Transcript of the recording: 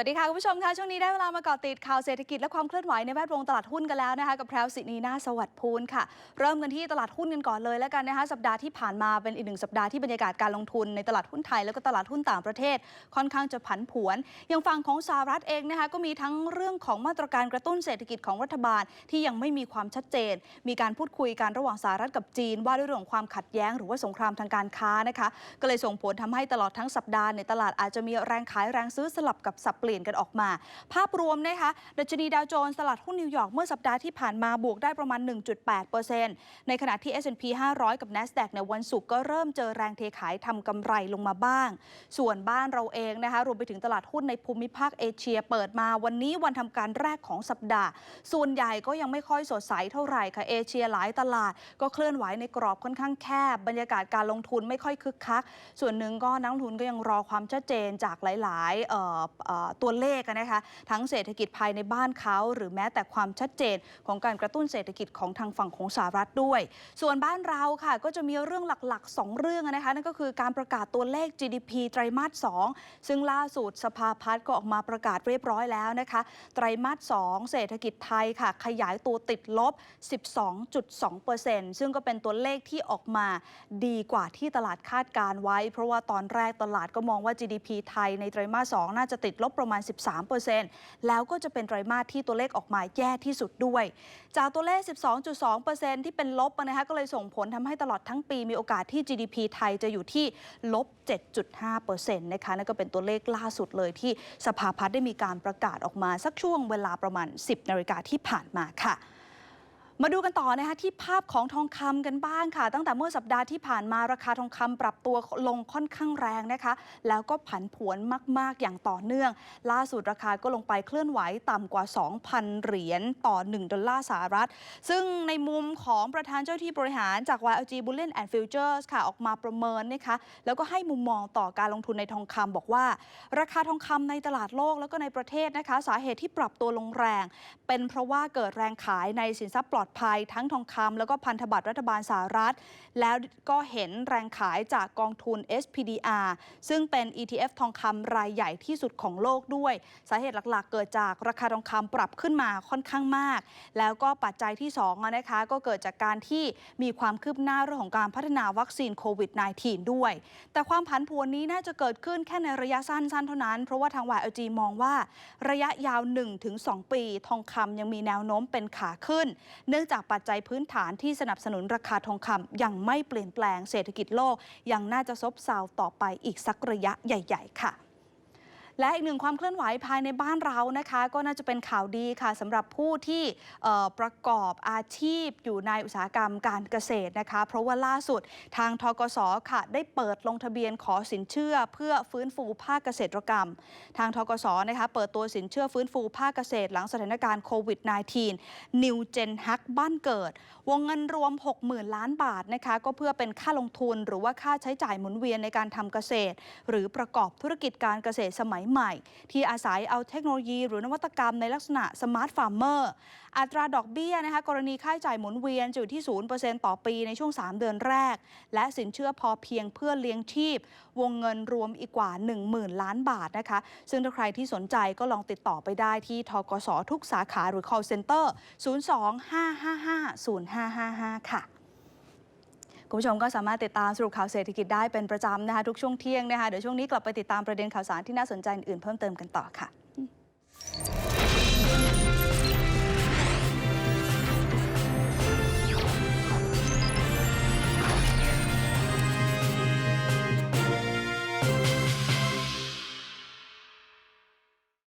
วัสดีค่ะ คุณผู้ชมค่ะ ช่วงนี้ได้เวลามาเกาะติดข่าวเศรษฐกิจและความเคลื่อนไหวในแวดวงตลาดหุ้นกันแล้วนะคะ กับแพรวสินีนาสวัสดิ์พูนค่ะ เริ่มกันที่ตลาดหุ้นกันก่อนเลยแล้วกันนะคะ สัปดาห์ที่ผ่านมาเป็นอีกหนึ่งสัปดาห์ที่บรรยากาศการลงทุนในตลาดหุ้นไทยแล้วก็ตลาดหุ้นต่างประเทศ ค่อนข้างจะผันผวน อย่างฝั่งของสหรัฐเองนะคะก็มีทั้งเรื่องของมาตรการกระตุ้นเศรษฐกิจของรัฐบาลที่ยังไม่มีความชัดเจน มีการพูดคุยกันระหว่างสหรัฐกับจีน ว่าด้วยเรื่องความขัดแย้ง หรือว่าสงครามทางการค้านะคะ ก็เลยส่งผลทำให้ตลอดทั้งสัปดาห์ในตลาดอาจจะมีแรงขายแรงซื้อสลับกับสับเปลี่ยนกันออกมา ภาพรวมนะคะดัชนีดาวโจนส์ตลาดหุ้นนิวยอร์กเมื่อสัปดาห์ที่ผ่านมาบวกได้ประมาณ 1.8%ในขณะที่ S&P 500 กับ NASDAQ ในวันศุกร์ก็เริ่มเจอแรงเทขายทำกำไรลงมาบ้าง ส่วนบ้านเราเองนะคะรวมไปถึงตลาดหุ้นในภูมิภาคเอเชีย เปิดมาวันนี้วันทำการแรกของสัปดาห์ ส่วนใหญ่ก็ยังไม่ค่อยสดใสเท่าไหร่ค่ะเอเชียหลายตลาด ก็เคลื่อนไหวในกรอบค่อนข้างแคบบรรยากาศการลงทุนไม่ค่อยคึกคัก ส่วนหนึ่งก็นักลงทุนก็ยังรอความชัดเจนจากหลายๆตัวเลขนะคะทั้งเศรษฐกิจภายในบ้านเขาหรือแม้แต่ความชัดเจนของการกระตุ้นเศรษฐกิจของทางฝั่งของสหรัฐด้วย ส่วนบ้านเราค่ะก็จะมีเรื่องหลัก ๆ 2 เรื่องนะคะนั่นก็คือการประกาศตัวเลข GDP ไตรมาส 2 ซึ่งล่าสุดสภาพัฒน์ก็ออกมาประกาศเรียบร้อยแล้วนะคะไตรมาส 2 เศรษฐกิจไทยค่ะ ขยายตัวติดลบ 12.2%ซึ่งก็เป็นตัวเลขที่ออกมาดีกว่าที่ตลาดคาดการไว้ เพราะว่าตอนแรกตลาดก็มองว่า GDP ไทยในไตรมาส 2 น่าจะติดลบประมาณ 13%แล้วก็จะเป็นไตรมาสที่ตัวเลขออกมาแย่ที่สุดด้วย จากตัวเลข 12.2%ที่เป็นลบนะคะก็เลยส่งผลทำให้ตลอดทั้งปีมีโอกาสที่ GDP ไทยจะอยู่ที่ลบ 7.5%นะคะนั่นก็เป็นตัวเลขล่าสุดเลยที่สภาพัฒน์ได้มีการประกาศออกมาสักช่วงเวลาประมาณ 10นาฬิกาที่ผ่านมาค่ะ มาดูกันต่อนะคะที่ภาพของทองคำกันบ้างค่ะ ตั้งแต่เมื่อสัปดาห์ที่ผ่านมาราคาทองคำปรับตัวลงค่อนข้างแรงนะคะ แล้วก็ผันผวนมาก ๆ อย่างต่อเนื่อง ล่าสุดราคาก็ลงไปเคลื่อนไหวต่ำกว่า 2,000 เหรียญต่อ 1 ดอลลาร์สหรัฐ ซึ่งในมุมของประธานเจ้าที่บริหารจาก YLG Bullion and Futures ค่ะออกมาประเมินนะคะแล้วก็ให้มุมมองต่อการลงทุนในทองคำบอกว่า ราคาทองคำในตลาดโลกแล้วก็ในประเทศนะคะ สาเหตุที่ปรับตัวลงแรง เป็นเพราะว่าเกิดแรงขายในสินทรัพย์ปลอดภัยทั้งทองคำแล้วก็พันธบัตรรัฐบาลสหรัฐ แล้วก็เห็นแรงขายจากกองทุน SPDR ซึ่งเป็น ETF ทองคำรายใหญ่ที่สุดของโลกด้วย สาเหตุหลักๆ เกิดจากราคาทองคำปรับขึ้นมาค่อนข้างมาก แล้วก็ปัจจัยที่2อะนะคะก็เกิดจากการที่มีความคืบหน้าเรื่องของการพัฒนาวัคซีนโควิด -19 ด้วย แต่ความผันผวนนี้น่าจะเกิดขึ้นแค่ในระยะสั้นๆ เท่านั้น เพราะว่าทาง YLG มองว่าระยะยาว 1-2 ปี ทองคำยังมีแนวโน้มเป็นขาขึ้นเนื่องจากปัจจัยพื้นฐานที่สนับสนุนราคาทองคำยังไม่เปลี่ยนแปลงเศรษฐกิจโลก ยังน่าจะซบเซาต่อไปอีกสักระยะใหญ่ ๆ ค่ะ และอีกหนึ่งความเคลื่อนไหวภายในบ้านเรานะคะ ก็น่าจะเป็นข่าวดีค่ะสำหรับผู้ที่ประกอบอาชีพอยู่ในอุตสาหกรรมการเกษตรนะคะ เพราะว่าล่าสุดทางทกสค่ะ ได้เปิดลงทะเบียนขอสินเชื่อเพื่อฟื้นฟูภาคเกษตรกรรม ทางทกสนะคะเปิดตัวสินเชื่อฟื้นฟูภาคเกษตร หลังสถานการณ์โควิด -19 New Gen Hack บ้านเกิด วงเงินรวม 60,000 ล้านบาทนะคะก็เพื่อเป็นค่าลงทุนหรือว่าค่าใช้จ่ายหมุนเวียนในการทำเกษตร หรือประกอบธุรกิจการเกษตรสมัยใหม่ ที่อาศัยเอาเทคโนโลยี หรือนวัตกรรมในลักษณะสมาร์ทฟาร์มเมอร์อัตราดอกเบี้ยนะคะกรณีค่าใช้จ่ายหมุนเวียนอยู่ที่ 0%ต่อปีในช่วง 3 เดือนแรก และสินเชื่อพอเพียงเพื่อเลี้ยงชีพ วงเงินรวมอีกกว่า 10,000 ล้านบาทนะคะ ซึ่งถ้าใครที่สนใจก็ลองติดต่อไปได้ที่ทกสทุกสาขาหรือ call center 02-555-0555 ค่ะ คุณผู้ชมก็สามารถติดตามสรุปข่าวเศรษฐกิจได้เป็นประจำนะคะทุกช่วงเที่ยงนะคะเดี๋ยวช่วงนี้กลับไปติดตามประเด็นข่าวสารที่น่าสนใจอื่นเพิ่มเติมกันต่อค่ะ